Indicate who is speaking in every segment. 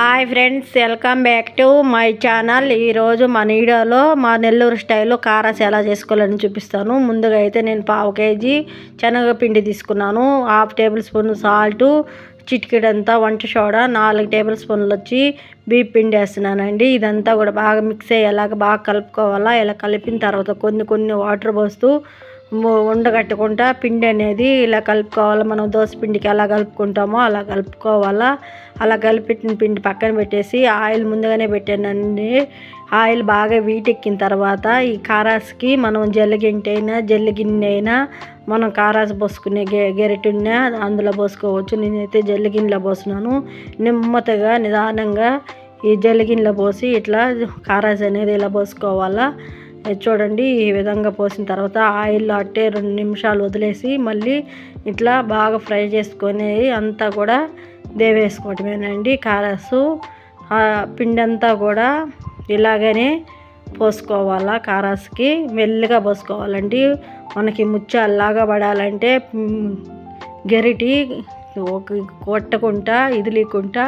Speaker 1: Hi friends welcome back to my channel ఈరోజు మన వీడియోలో మా నెల్లూరు స్టైల్లో కారాస్ ఎలా చేసుకోవాలని చూపిస్తాను. ముందుగా అయితే నేను పావు కేజీ శనగపిండి తీసుకున్నాను. హాఫ్ టేబుల్ స్పూన్ సాల్టు చిటికెడంతా వంట సోడా నాలుగు టేబుల్ స్పూన్లు వచ్చి బీప్ పిండి వేస్తున్నానండి. ఇదంతా కూడా బాగా మిక్స్ అయ్యేలాగా బాగా కలుపుకోవాలా. ఇలా కలిపిన తర్వాత కొన్ని కొన్ని వాటర్ పోస్తూ ఉండగట్టుకుంటా పిండి అనేది ఇలా కలుపుకోవాలి. మనం దోశ పిండికి ఎలా కలుపుకుంటామో అలా కలుపుకోవాలా. అలా కలిపిన పిండి పక్కన పెట్టేసి ఆయిల్ ముందుగానే పెట్టానండి. ఆయిల్ బాగా వీటెక్కిన తర్వాత ఈ కారాస్కి మనం జల్లగింటి అయినా జల్లి అయినా మనం కారాస్ పోసుకునే గె గెరటున్నా అందులో పోసుకోవచ్చు. నేనైతే జల్లిగిన్నెలో పోసినాను నెమ్మదిగా నిదానంగా ఈ జల్లిగిన్నెలో పోసి ఇట్లా కారాస్ అనేది ఇలా పోసుకోవాలా. చూడండి ఈ విధంగా పోసిన తర్వాత ఆయిల్లో అట్టే రెండు నిమిషాలు వదిలేసి మళ్ళీ ఇట్లా బాగా ఫ్రై చేసుకొని అంతా కూడా దేవేసుకోవటమేనండి. కారాసు పిండి అంతా కూడా ఇలాగనే పోసుకోవాలా కారాస్కి. మెల్లిగా పోసుకోవాలండి. మనకి ముత్యాల్లాగా పడాలంటే గరిటి ఒక కొట్టకుండా ఇదిలీకుంటా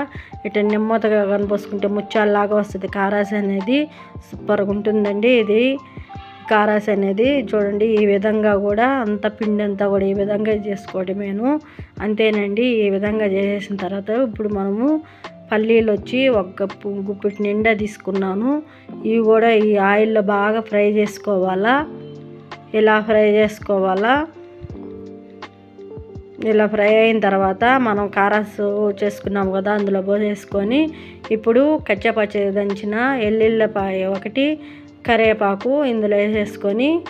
Speaker 1: ఇట్లా నెమ్మదిగా కనిపోసుకుంటే ముత్యాల్లాగా వస్తుంది. కారాస్ అనేది సూపర్గా ఉంటుందండి ఇది. కారాస్ అనేది చూడండి ఈ విధంగా కూడా అంత పిండి అంతా కూడా ఈ విధంగా చేసుకోవడమేను అంతేనండి ఈ విధంగా చేసేసిన తర్వాత ఇప్పుడు మనము పల్లీలు వచ్చి ఒక గుప్పిటి నిండా తీసుకున్నాను. ఇవి కూడా ఈ ఆయిల్లో బాగా ఫ్రై చేసుకోవాలా? ఇలా ఫ్రై చేసుకోవాలా? ఇలా ఫ్రై అయిన తర్వాత మనం కారాసు చేసుకున్నాం కదా అందులో పోసేసుకొని ఇప్పుడు కచ్చపచ్చ దంచిన ఎల్లుల్లిపాయ ఒకటి కరివేపాకు ఇందులో వేసేసుకొని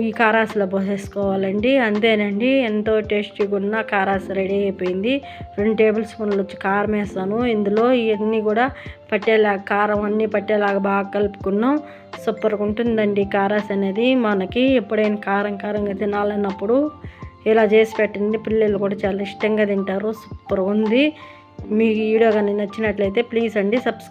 Speaker 1: ఈ కారాసులో పోసేసుకోవాలండి. అంతేనండి ఎంతో టేస్టీగా ఉన్న కారాస్ రెడీ అయిపోయింది. రెండు టేబుల్ స్పూన్లు వచ్చి కారం వేస్తాను. ఇందులో ఇవన్నీ కూడా పట్టేలాగా కారం అన్నీ పట్టేలాగా బాగా కలుపుకున్నాం. సూపర్గా ఉంటుందండి కారాస్ అనేది. మనకి ఎప్పుడైనా కారం కారంగా తినాలన్నప్పుడు ఇలా చేసి పెట్టింది. పిల్లలు కూడా చాలా ఇష్టంగా తింటారు. సూపర్ ఉంది. మీకు ఈ వీడియో కానీ నచ్చినట్లయితే ప్లీజ్ అండి సబ్స్క్రైబ్